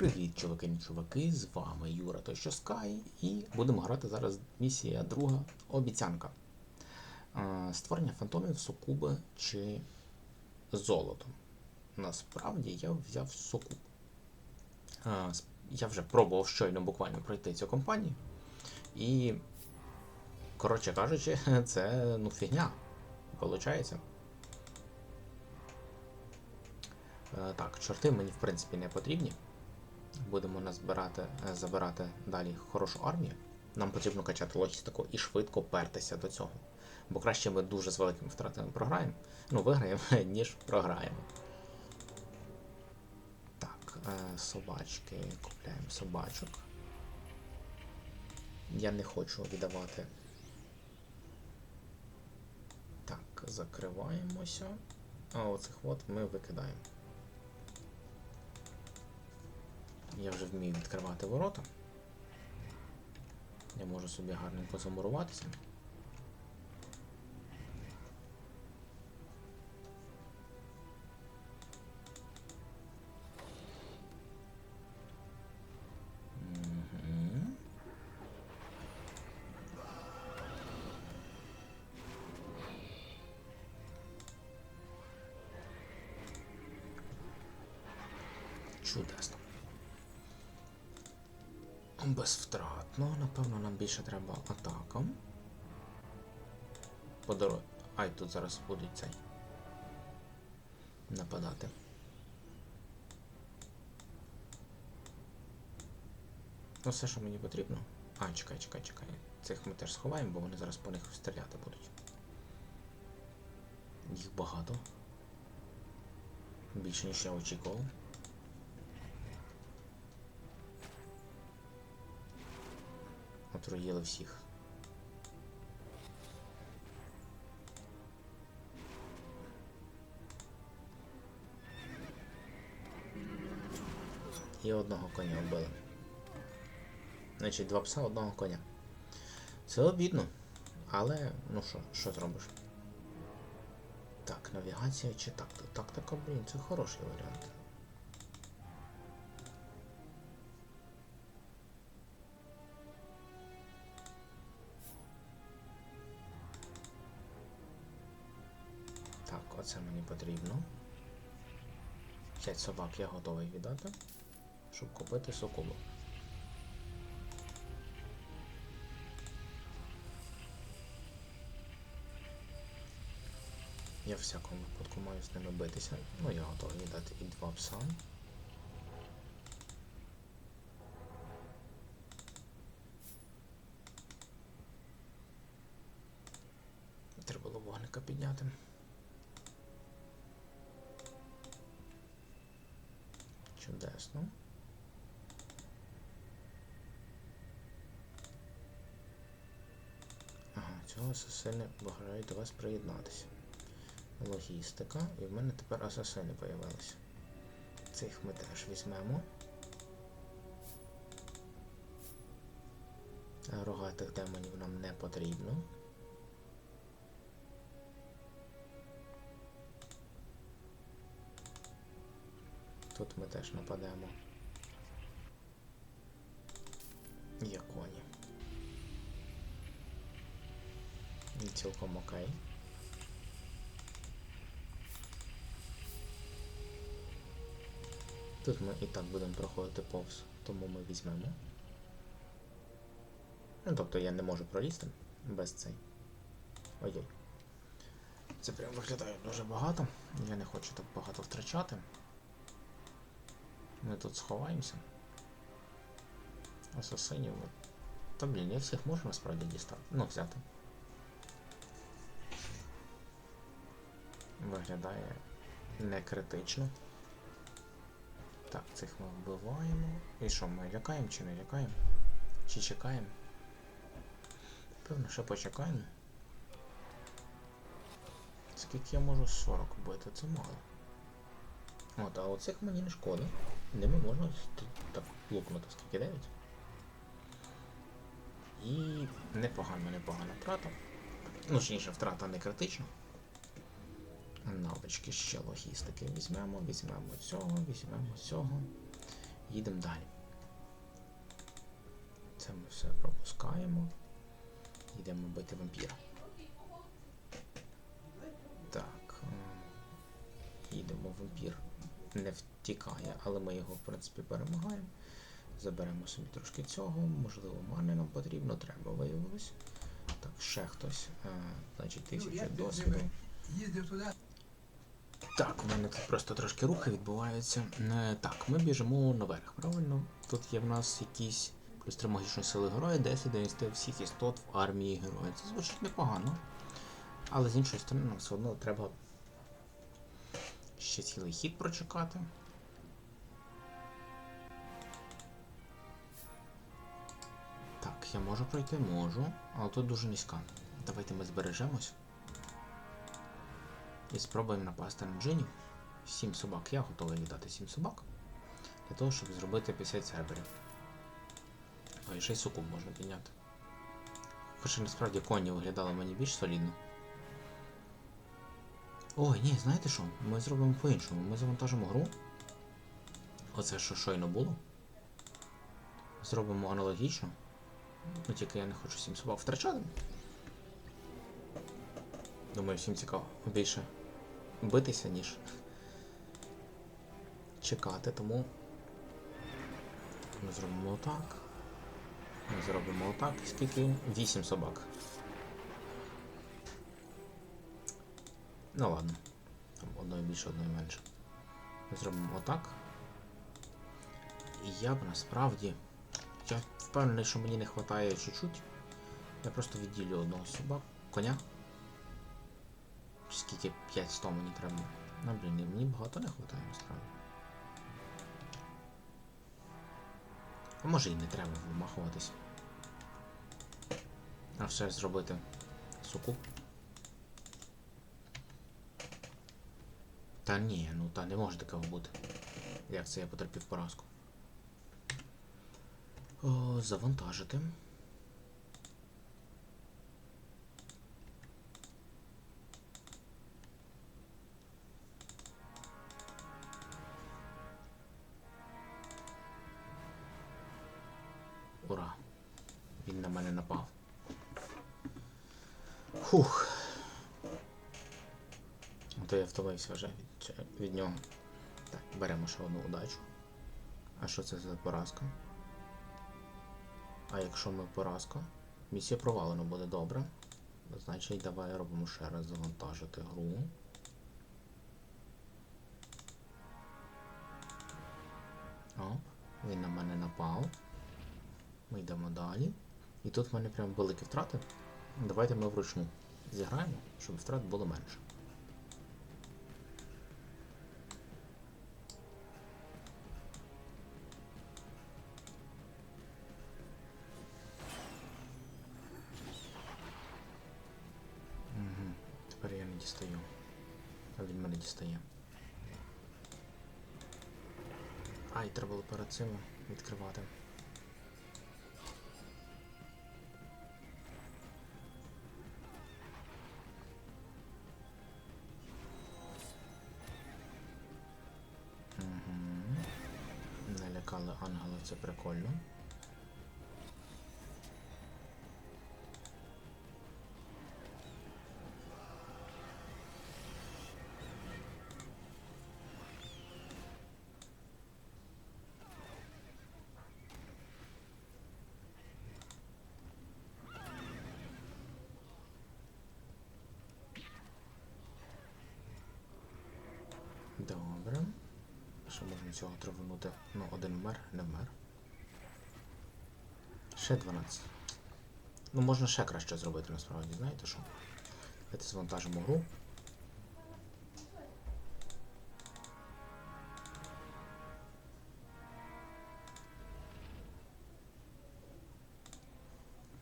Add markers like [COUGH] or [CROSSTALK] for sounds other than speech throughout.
Привіт, чуваки і чуваки! З вами Юра той що Sky, і будемо грати зараз місія друга обіцянка. Створення фантомів, сукуби чи золото. Насправді я взяв сукуб. Е, Я вже пробував щойно буквально пройти цю компанію. І, коротше кажучи, [LAUGHS] це ну фігня. Получається. Так, чорти мені в принципі не потрібні. Будемо назбирати, е, забирати далі хорошу армію. Нам потрібно качати логістику і швидко пертися до цього. Бо краще ми дуже з великими втратами програємо. Ну, виграємо, [LAUGHS] ніж програємо. Так, е, собачки. Купляємо собачок. Я не хочу віддавати. Так, закриваємося. А оцих от ми викидаємо. Я вже вмію відкривати ворота. Я можу собі гарненько замуруватися. Мгм. Чудесно. Безвтратно, напевно, нам більше треба атака. По дорозі. Ай, тут зараз будуть цей. Нападати. Ну, все, що мені потрібно. А, чекай, чекай, чекай. Цих ми теж сховаємо, бо вони зараз по них стріляти будуть. Їх багато. Більше, ніж я очікував. Отруїли всіх. І одного коня вбили. Значить, два пса одного коня. Це обідно. Але, ну що, що зробиш? Так, навігація чи тактика? Тактика, блін, це хороший варіант. Оце мені потрібно. П'ять собак я готовий віддати, щоб купити соколу. Я в всякому випадку маю з ними битися. Ну, я готовий віддати і два пса. Треба було вогника підняти. Чудесно. Ага, цього асасини бажають до вас приєднатися. Логістика, і в мене тепер асасини появилися. Цих ми теж візьмемо. Рогатих демонів нам не потрібно. Теж нападемо. Є коні. І цілком окей. Тут ми і так будемо проходити повз, тому ми візьмемо. Ну, тобто я не можу пролізти без цей. Ой-ой. Це прям виглядає дуже багато. Я не хочу так багато втрачати. Ми тут сховаємося. Асасинів. Та блін, я всіх можу насправді дістати. Ну, взяти. Виглядає не критично. Так, цих ми вбиваємо. І що, ми лякаємо чи не лякаємо? Чи чекаємо? Певно, що почекаємо. Скільки я можу 40 бити, це мало. От, а оцих мені не шкода. Ними можна так лукнути, скільки 9. І непогана, непогана втрата. Ну, точніше, втрата не критична. Навички ще логістики візьмемо, візьмемо цього, візьмемо цього. Їдемо далі. Це ми все пропускаємо. Йдемо бити вампіра. Так. Їдемо вампір. Не втікає, але ми його, в принципі, перемагаємо. Заберемо собі трошки цього. Можливо, мани нам потрібно, треба виявилось. Так, ще хтось. Е, значить, Ну, тисяча досвіду. Так, у мене тут просто трошки рухи відбуваються. Е, Так, ми біжимо наверх, правильно? Тут є в нас якісь плюс 3 магічної сили героя, 10 донести всіх істот в армії героя. Це звучить непогано. Але з іншої сторони, нам все одно треба ще цілий хід прочекати. Я можу пройти, можу, але тут дуже низька. Давайте ми збережемось. І спробуємо напасти на джинів. Сім собак. Я готовий віддати сім собак. Для того, щоб зробити 50 серверів. Ой, ще й сукуб можна підняти. Хоча насправді коні виглядали мені більш солідно. Ой, ні, знаєте що? Ми зробимо по-іншому. Ми завантажимо гру. Оце що щойно було. Зробимо аналогічно. Ну тільки я не хочу сім собак втрачати. Думаю, всім цікаво більше битися, ніж чекати, тому ми зробимо отак. Ми зробимо отак. Скільки? 8 собак. Ну ладно. Там одної більше, одної менше. Ми зробимо отак. І я б насправді. Впевнений, що мені не вистачає чуть-чуть. Я просто відділю одного собак, коня. Скільки 500 мені треба. Ну, блін, мені багато не вистачає насправді. А може і не треба вимахуватись. А все зробити сукуп. Та ні, ну та не може такого бути. Як це я потерпів поразку? О, завантажити. Ура! Він на мене напав. Фух. То я втомився вже від, від нього. Так, беремо ще одну удачу. А що це за поразка? А якщо ми поразка? Місія провалена буде добре. Значить, давай робимо ще раз завантажити гру. Оп, він на мене напав. Ми йдемо далі. І тут в мене прям великі втрати. Давайте ми вручну зіграємо, щоб втрат було менше. Перед цим відкривати. Угу. Налякали ангела, це прикольно. Що можна цього траванути? Ну, один вмер, не вмер. Ще 12. Ну, можна ще краще зробити насправді, знаєте що? Давайте завантажимо гру.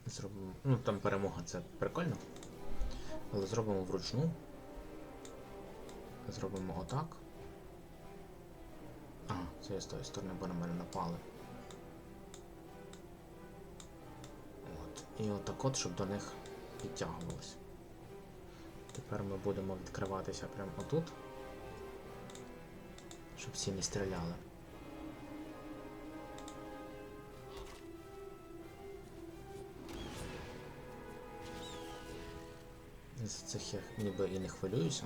Зробимо. Ну, там перемога це прикольно. Але зробимо вручну. Зробимо отак. Це з тої сторони, бо на мене напали. От. І отак от, щоб до них підтягувалось. Тепер ми будемо відкриватися прямо отут, щоб всі не стріляли. За цих я ніби і не хвилююся.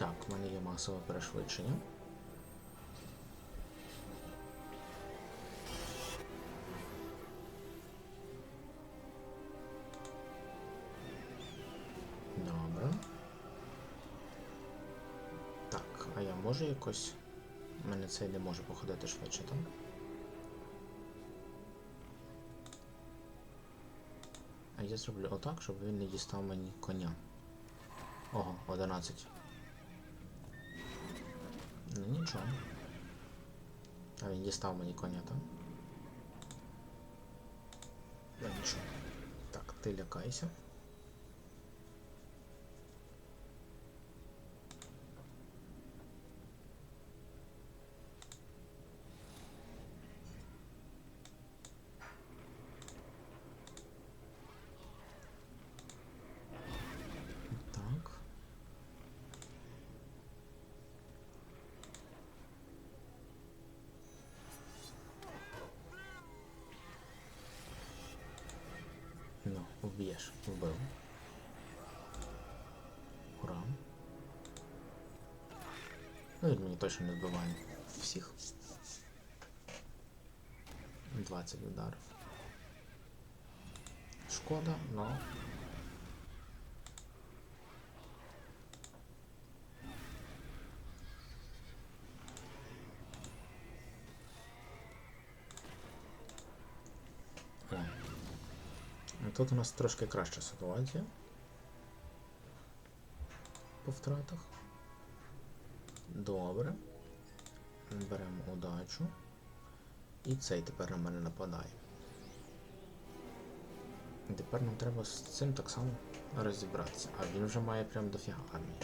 Так, в мене є масове перешвидшення. Добре. Так, а я можу якось. У мене цей не може походити швидше, так? А я зроблю отак, щоб він не дістав мені коня. Ого, 11. Ну нічого. А він дістав мені коня, так? Ну нічого. Так, ти лякайся. Ну, вб'єш, вбив. Ура. Ну, він мені точно не вбиває всіх. 20 ударів. Шкода, но Тут у нас трошки краща ситуація. По втратах. Добре. Беремо удачу. І цей тепер на мене нападає. Тепер нам треба з цим так само розібратися. А він вже має прям дофіга армії.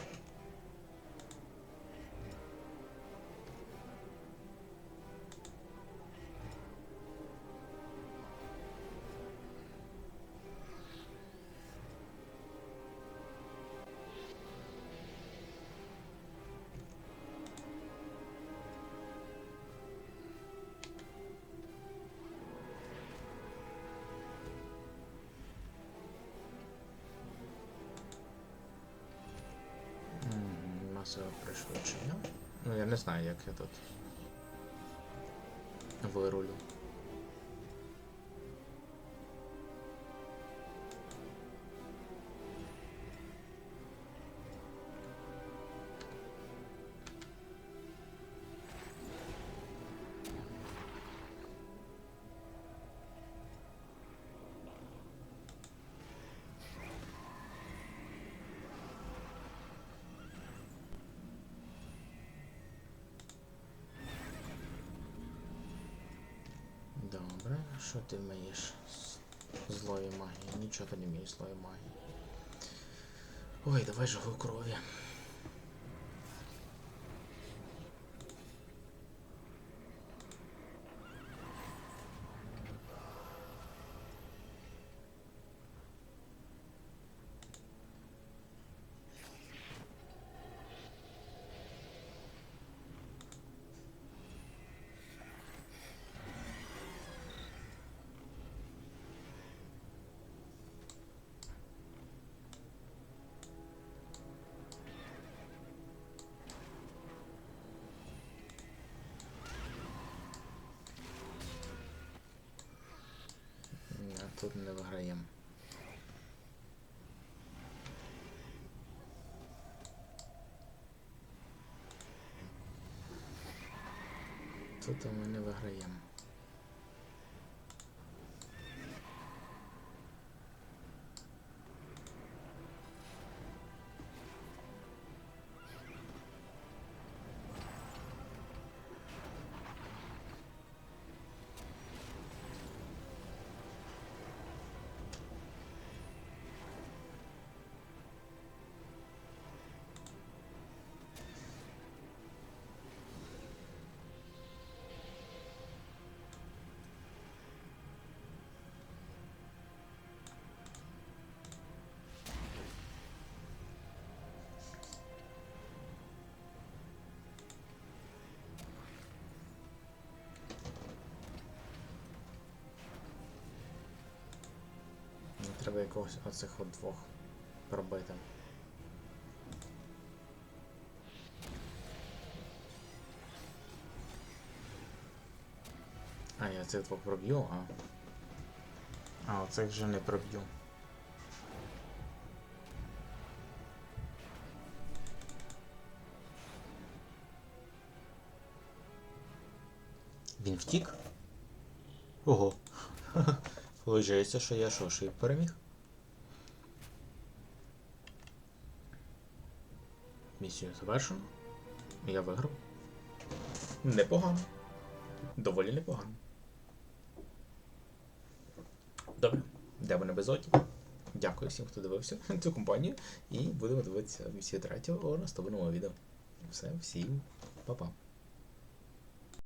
Масове пришвидшення. Ну я не знаю, як я тут вирулю. Що ти вмієш злої магії? Нічого ти не вмієш злої магії. Ой, давай живу крові. Тут не виграємо. Тут ми не виграємо. Треба якогось оцих от двох пробити. А, я цих двох проб'ю, а. А, оцих вже не проб'ю. Він втік? Ого. [LAUGHS] Виявляється, що я що, шип переміг? Місію завершено. Я виграв. Непогано. Доволі непогано. Добре, йдемо на безоті. Дякую всім, хто дивився [LAUGHS] цю компанію. І будемо дивитися місію третього у наступному відео. Все, всім па-па.